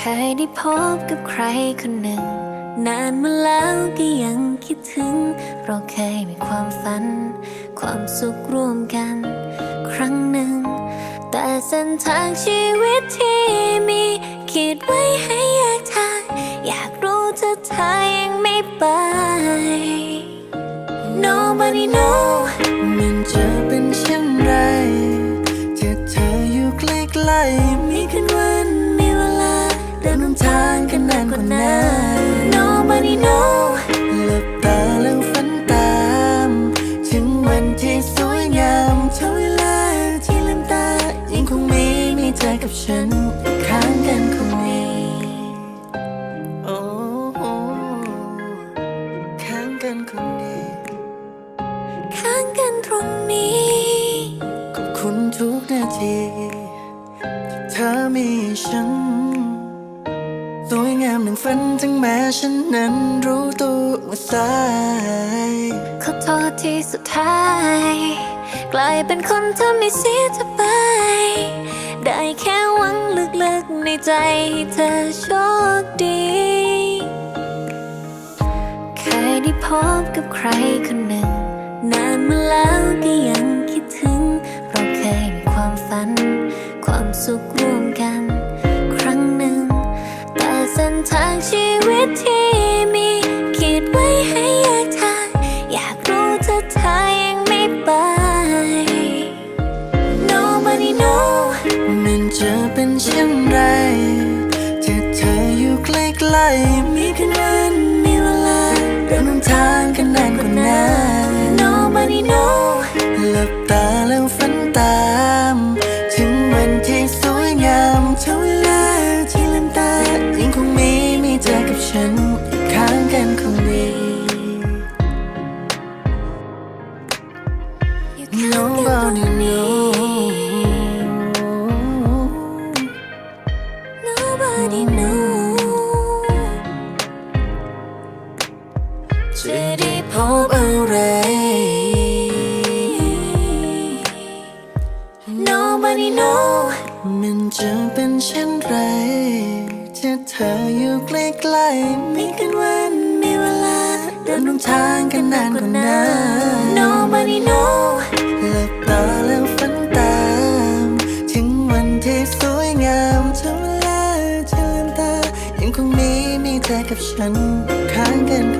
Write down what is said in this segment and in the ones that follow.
คยได้พบกับใครคนหนึ่ง นานมาแล้วก็ยังคิดถึง เราเคยมีความฝัน ความสุขร่วมกัน ครั้งหนึ่ง แต่เส้นทางชีวิตที่มีคิดไว้ให้ ยังไม่ไป Nobody know มันจะเป็นเช่นไรจะเธออยู่ใกล้ๆมีคืนวันมีเวลาเดินหนทางกันนานกว่านั้น Nobody know างนดีข้างกันตรงนี้ ขอบคุณทุกนาทีที่เธอมีฉัน สวยงามหนึ่งฝันถึงแม้ฉันนั้นรู้ตัวว่าสายขอโทษที่สุดท้าย กลายเป็นคนทำให้เสียเธอไป ได้แค่หวังลึกๆในใจให้เธอโชคดี บกับใครคนหนึ่ง นานมาแล้วก็ยังคิดถึง เราเคยมีความฝัน ความสุขร่วมกัน ครั้งหนึ่ง แต่เส้นทางชีวิตที่ มันจะเป็นเช่นไรถ้าเธออยู่ใกล้ๆมีกันวันมีเวลาเดินลงทางกันนานกว่านั้น Nobody know หลับตาแล้วฝันตาม ถึงวันที่สวยงามเท่าเวลาที่ลืมตา ยังคงมีมีเธอกับฉันข้างกัน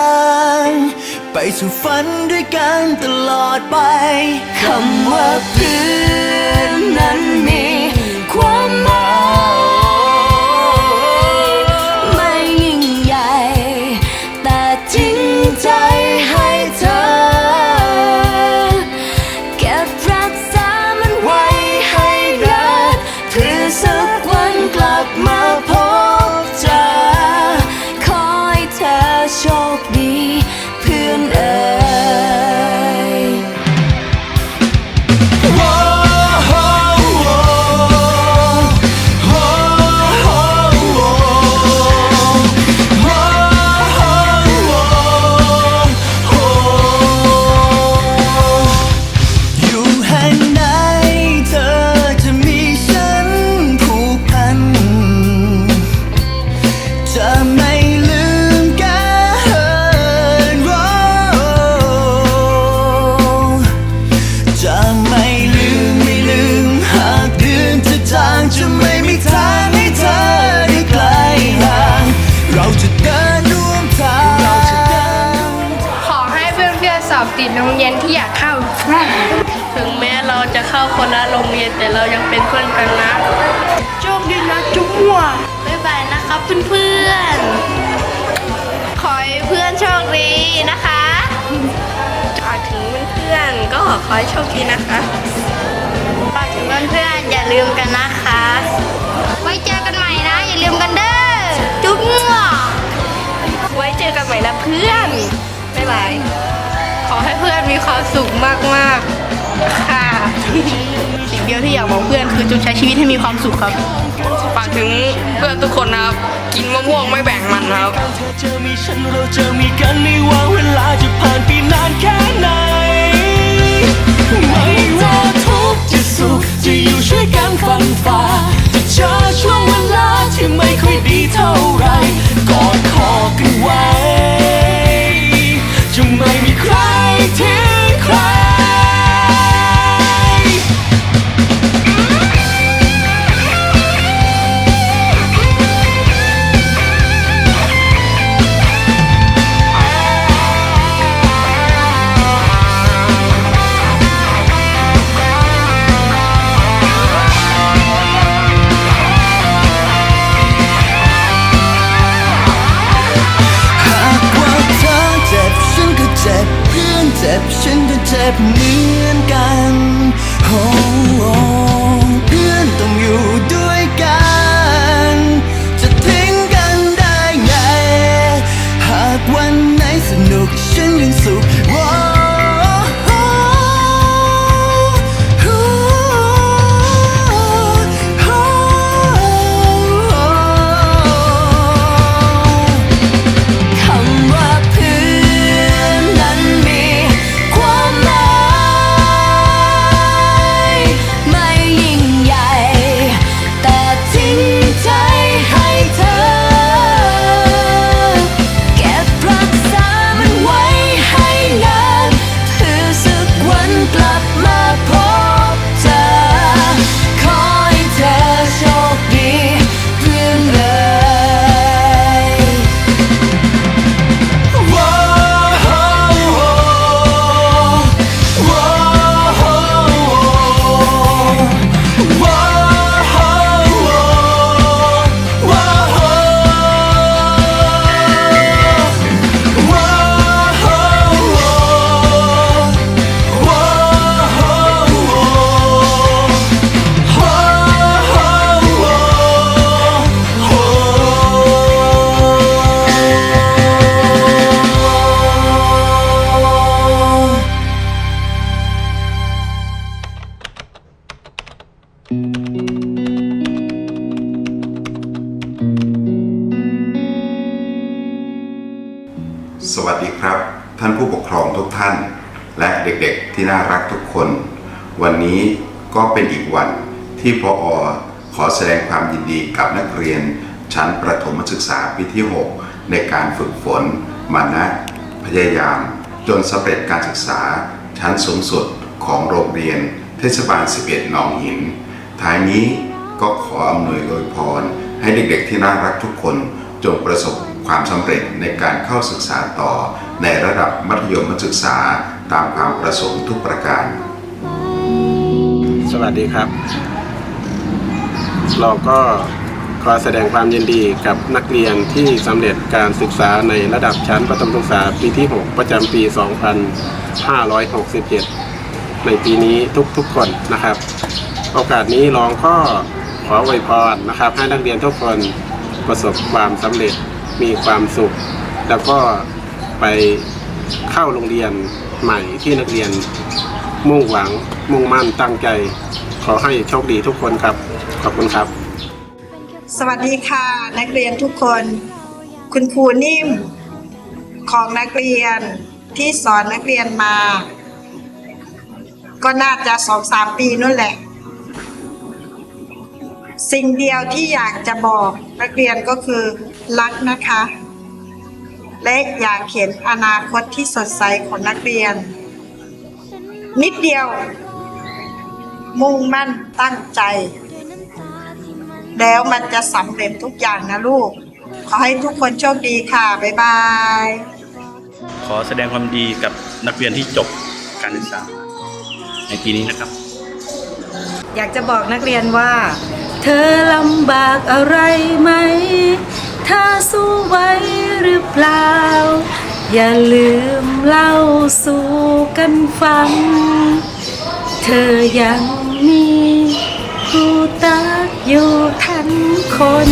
ไป สู่ฝันด้วยกันตลอดไปคำว่าเพื่อนนั้น แต่เรายังเป็นเพื่อนกันนะ โชคดีนะจุ๊บหัวบ๊ายบายนะครับเพื่อนๆรีนะคะฝากถึงเพื่อนๆ ก็ขอให้โชคดีนะคะฝากถึงเพื่อนๆ อย่าลืมกันนะคะ ไว้เจอกันใหม่นะ อย่าลืมกันเด้อ จุ๊บมั่วไว้เจอกันใหม่นะเพื่อน บ๊ายบาย ขอให้เพื่อนมีความสุขมากๆ ค่ะ สิ่งเดียวที่อยากบอกเพื่อนคือจงใช้ชีวิตให้มีความสุขครับ ฝากถึงเพื่อนทุกคนนะครับ กินมะม่วงไม่แบ่งมันครับ เธอเจอมีฉันเราเจอมีกันไม่ว่าเวลาจะผ่านไปนานแค่ไหน ไม่ว่าทุกข์จะสุขจะอยู่ช่วยกันฟันฝ่า จ็บฉันก็เจ็บเหมือนกันโอ้ ท่าน และเด็กๆที่น่ารักทุกคน วันนี้ก็เป็นอีกวันที่พออขอแสดงความยินดีกับนักเรียน ชั้นประถมศึกษาปีที่ 6 ในการฝึกฝนมานะ พยายาม จนสำเร็จการศึกษาชั้นสูงสุดของโรงเรียน เทศบาล 11 หนองหิน ท้ายนี้ก็ขออำนวยอวยพร ให้เด็กๆที่น่ารักทุกคนจงประสบ ความสำเร็จในการเข้าศึกษาต่อในระดับมัธยมศึกษาตามความประสงค์ทุกประการ สวัสดีครับ เราก็ขอแสดงความยินดีกับนักเรียนที่สำเร็จการศึกษาในระดับชั้นประถมศึกษาปีที่ 6 ประจำปี 2567 ในปีนี้ทุกๆคนนะครับ โอกาสนี้รองก็ขออวยพรนะครับ ให้นักเรียนทุกคนประสบความสำเร็จ มีความสุข แล้วก็ไปเข้าโรงเรียนใหม่ที่นักเรียนมุ่งหวัง มุ่งมั่นตั้งใจ ขอให้โชคดีทุกคนครับ ขอบคุณครับ สวัสดีค่ะ นักเรียนทุกคน คุณครูนิ่ม ของนักเรียนที่สอนนักเรียนมา ก็น่าจะสองสามปีนั่นแหละ สิ่งเดียวที่อยากจะบอกนักเรียนก็คือรักนะคะ และอยากเห็นอนาคตที่สดใสของนักเรียน นิดเดียว มุ่งมั่นตั้งใจ แล้วมันจะสำเร็จทุกอย่างนะลูก ขอให้ทุกคนโชคดีค่ะ บ๊ายบาย ขอแสดงความดีกับนักเรียนที่จบการศึกษาในปีนี้นะครับ อยากจะบอกนักเรียนว่า เธอลำบากอะไรไหม ถ้าสู้ไหวหรือเปล่า อย่าลืมเล่าสู่กันฟัง เธอยังมีครูตักอยู่ทันคน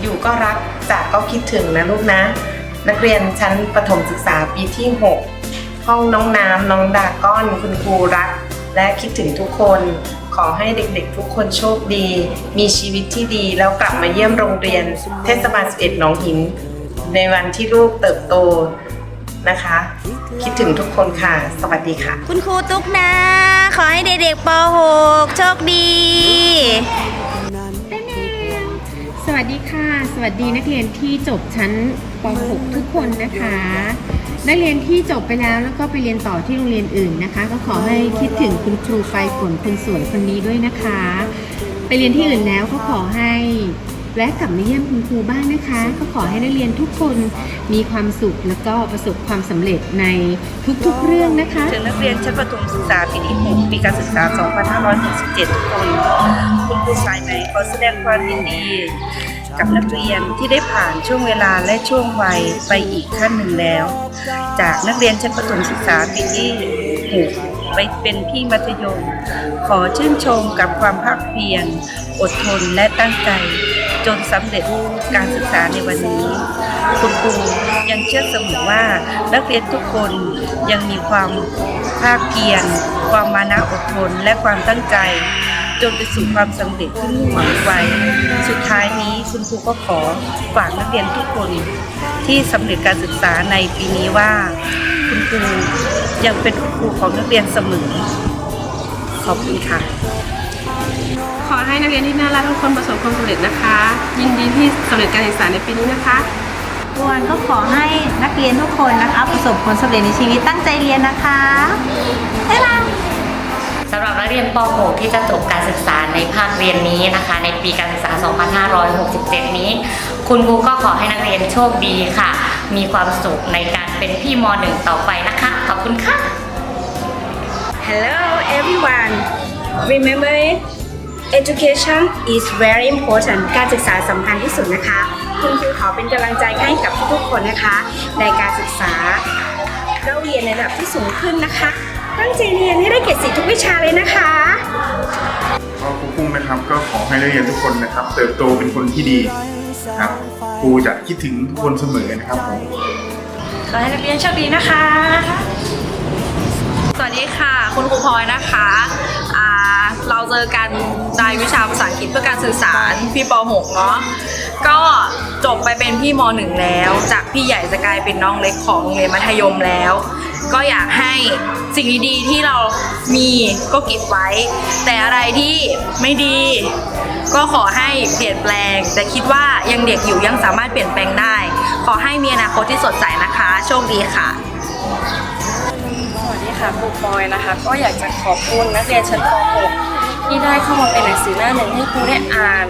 อยู่ก็รักจากก็คิดถึงนะลูกนะ นักเรียนชั้นประถมศึกษาปีที่ 6 ห้องน้องน้ำน้องดาก้อนคุณครูรัก และคิดถึงทุกคน ขอให้เด็กๆ ทุกคนโชคดี มีชีวิตที่ดี แล้วกลับมาเยี่ยมโรงเรียน เทศบาล 11 หนองหิน ในวันที่ลูกเติบโตนะคะ คิดถึงทุกคนค่ะ สวัสดีค่ะ คุณครูตุ๊กนะ ขอให้เด็กๆป .6 โชคดี สวัสดีค่ะ สวัสดีนักเรียนที่จบชั้นป .6 ทุกคนนะคะ นักเรียนที่จบไปแล้วแล้วก็ไปเรียนต่อที่โรงเรียนอื่นนะคะ ก็ขอให้คิดถึงคุณครูปลายฝนคนสวยคนนี้ด้วยนะคะ ไปเรียนที่อื่นแล้วก็ขอให้แวะกลับมาเยี่ยมคุณครูบ้างนะคะ ก็ขอให้นักเรียนทุกคนมีความสุขแล้วก็ประสบความสำเร็จในทุกๆเรื่องนะคะถึงนักเรียนชั้นประถมศึกษาปีที่6ปีการศึกษา 2567 ทุกคน คุณครูสายไหนขอแสดงความยินดี กับนักเรียนที่ได้ผ่านช่วงเวลาและช่วงวัยไปอีกขั้นหนึ่งแล้ว จากนักเรียนชั้นประถมศึกษาปีที่6ไปเป็นพี่มัธยม ขอชื่นชมกับความภาคเพียรอดทนและตั้งใจ จนสำเร็จการศึกษาในวันนี้ คุณครูยังเชื่อเสมอว่านักเรียนทุกคนยังมีความภาคเพียรความมานะอดทนและความตั้งใจ จนไปสู่ความสำเร็จที่มุ่งหวังไว้ สุดท้ายนี้คุณครูก็ขอฝากนักเรียนทุกคนที่สำเร็จการศึกษาในปีนี้ว่า คุณครูยังเป็นคุณครูของนักเรียนเสมอ ขอบคุณค่ะ ขอให้นักเรียนที่น่ารักทุกคนประสบความสำเร็จนะคะ ยินดีที่สำเร็จการศึกษาในปีนี้นะคะควรก็ขอให้นักเรียนทุกคนนะคะ ประสบผลสำเร็จในชีวิตตั้งใจเรียนนะคะบ๊ายบายสำห นักเรียนป .6 ที่จะจบการศึกษาในภาคเรียนนี้นะคะ ในปีการศึกษา 2567 นี้ คุณครูก็ขอให้นักเรียนโชคดีค่ะ มีความสุขในการเป็นพี่ม .1 ต่อไปนะคะ ขอบคุณค่ะ Hello everyone remember it education is very important การศึกษาสำคัญที่สุดนะคะ คุณครูขอเป็นกำลังใจให้กับทุกๆคนนะคะ ในการศึกษาเราเรียนในระดับที่สูงขึ้นนะคะ ตั้งใจเรียนให้ได้เกรดสีทุกวิชาเลยนะคะ ก็ครูกุ้งนะครับก็ขอให้นักเรียนทุกคนนะครับ เติบโตเป็นคนที่ดีครับครูจะคิดถึงทุกคนเสมอนะครับผมขอให้นักเรียนโชคดีนะคะ สวัสดีค่ะ คุณครูพลอยนะคะอ่าเราเจอกันในวิชาภาษาอังกฤษเพื่อการสื่อสารพี่ป .6 เนาะก็จบไปเป็นพี่ม .1 แล้ว จากพี่ใหญ่จะกลายเป็นน้องเล็กของโรงเรียนมัธยมแล้ว ก็อยากให้ สิ่งดีๆที่เรามีก็เก็บไว้ แต่อะไรที่ไม่ดี ก็ขอให้เปลี่ยนแปลง แต่คิดว่ายังเด็กอยู่ยังสามารถเปลี่ยนแปลงได้ ขอให้มีอนาคตที่สดใสนะคะ โชคดีค่ะสวัสดีค่ะครูปอยนะคะ ก็อยากจะขอบคุณนักเรียนชั้นป .6 ที่ได้เข้ามาเป็นหนังสือหน้าหนึ่งให้ครูได้อ่าน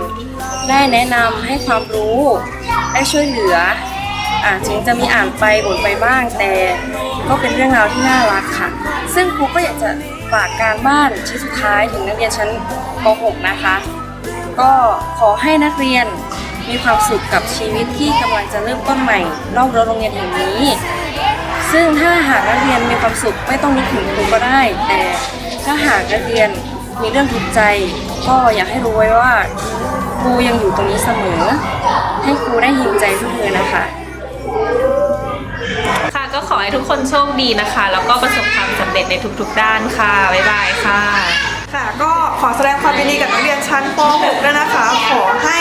ได้แนะนำให้ความรู้ ได้ช่วยเหลืออ่าถึงจะมีอ่านไปบ่นไปบ้างแต่ ก็เป็นเรื่องราวที่น่ารักค่ะ ซึ่งครูก็อยากจะฝากการบ้านชิ้นสุดท้ายถึงนักเรียนชั้นป .6 นะคะ ก็ขอให้นักเรียนมีความสุขกับชีวิตที่กำลังจะเริ่มต้นใหม่นอกรั้วโรงเรียนแห่งนี้ ซึ่งถ้าหากนักเรียนมีความสุขไม่ต้องนึกถึงครูก็ได้ แต่ถ้าหากนักเรียนมีเรื่องทุกข์ใจ ก็อยากให้รู้ไว้ว่าครูยังอยู่ตรงนี้เสมอ ให้ครูได้หิวใจทุกเธอนะคะค่ะ ก็ขอให้ทุกคนโชคดีนะคะ แล้วก็ประสบความสำเร็จในทุกๆด้านค่ะ บ๊ายบายค่ะ ค่ะ ก็ขอแสดงความยินดีกับนักเรียนชั้นป .6 ด้วยนะคะ ขอให้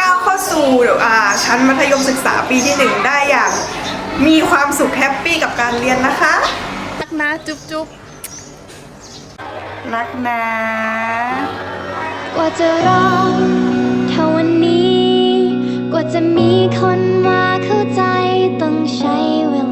ก้าวเข้าสู่อ่าชั้นมัธยมศึกษาปีที่ 1 ได้อย่าง มีความสุขแฮปปี้กับการเรียนนะคะ รักนะจุ๊บจุ๊บรักนะ กว่าจะรอเท่าวันนี้ กว่าจะมีคนมาเข้าใจต้องใช้เวลา